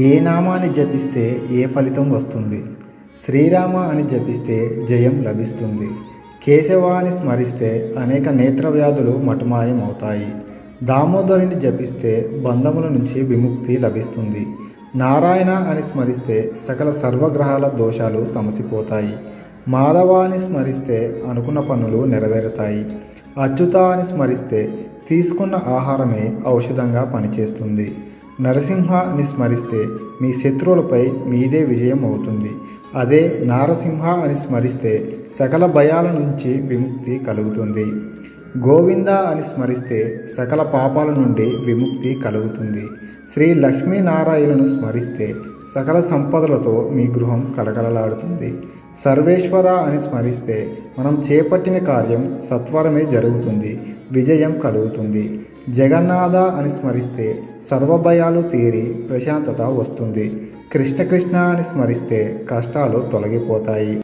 ఏ నామాన్ని జపిస్తే ఏ ఫలితం వస్తుంది? శ్రీరామ అని జపిస్తే జయం లభిస్తుంది. కేశవాన్ని స్మరిస్తే అనేక నేత్ర వ్యాధులు మటుమాయం అవుతాయి దామోదరుని జపిస్తే బంధముల నుంచి విముక్తి లభిస్తుంది. నారాయణ అని స్మరిస్తే సకల సర్వగ్రహాల దోషాలు సమసిపోతాయి. మాధవాన్ని స్మరిస్తే అనుకున్న పనులు నెరవేరుతాయి. అచ్యుత అని స్మరిస్తే తీసుకున్న ఆహారమే ఔషధంగా పనిచేస్తుంది. నరసింహ అని స్మరిస్తే మీ శత్రువులపై మీదే విజయం అవుతుంది అదే నారసింహ అని స్మరిస్తే సకల భయాల నుంచి విముక్తి కలుగుతుంది. గోవింద అని స్మరిస్తే సకల పాపాల నుండి విముక్తి కలుగుతుంది. శ్రీ లక్ష్మీనారాయణను స్మరిస్తే సకల సంపదలతో మీ గృహం కలకలలాడుతుంది. సర్వేశ్వర అని స్మరిస్తే మనం చేపట్టిన కార్యం సత్వరమే జరుగుతుంది విజయం కలుగుతుంది. జగన్నాథ అని స్మరిస్తే సర్వభయాలు తీరి ప్రశాంతత వస్తుంది. కృష్ణ కృష్ణ అని స్మరిస్తే కష్టాలు తొలగిపోతాయి.